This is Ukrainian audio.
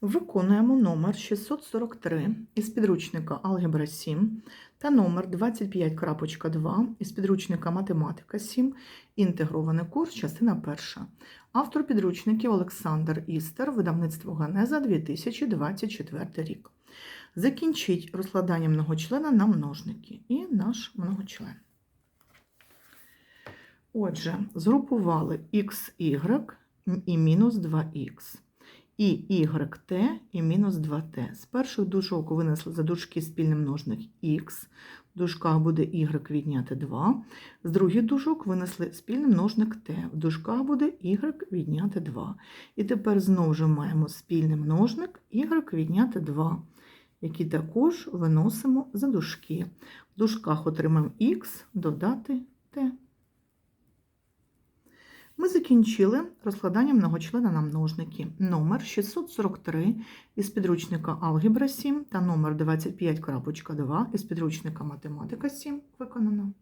Виконуємо номер 643 із підручника Алгебра 7 та номер 25.2 із підручника Математика 7, інтегрований курс, частина перша. Автор підручників Олександр Істер, видавництво Ганеза 2024 рік. Закінчіть розкладання многочлена на множники і наш многочлен. Отже, згрупували y і мінус 2х і YT і мінус 2t. З перших дужок винесли за дужки спільний множник х, в дужках буде y відняти 2, з других дужок винесли спільний множник t, в дужках буде y відняти 2. І тепер знову ж маємо спільний множник y відняти 2, який також виносимо за дужки. В дужках отримаємо х додати t. Ми закінчили розкладання многочлена на множники. Номер 643 із підручника Алгебра 7 та номер 25.2 із підручника Математика 7 виконано.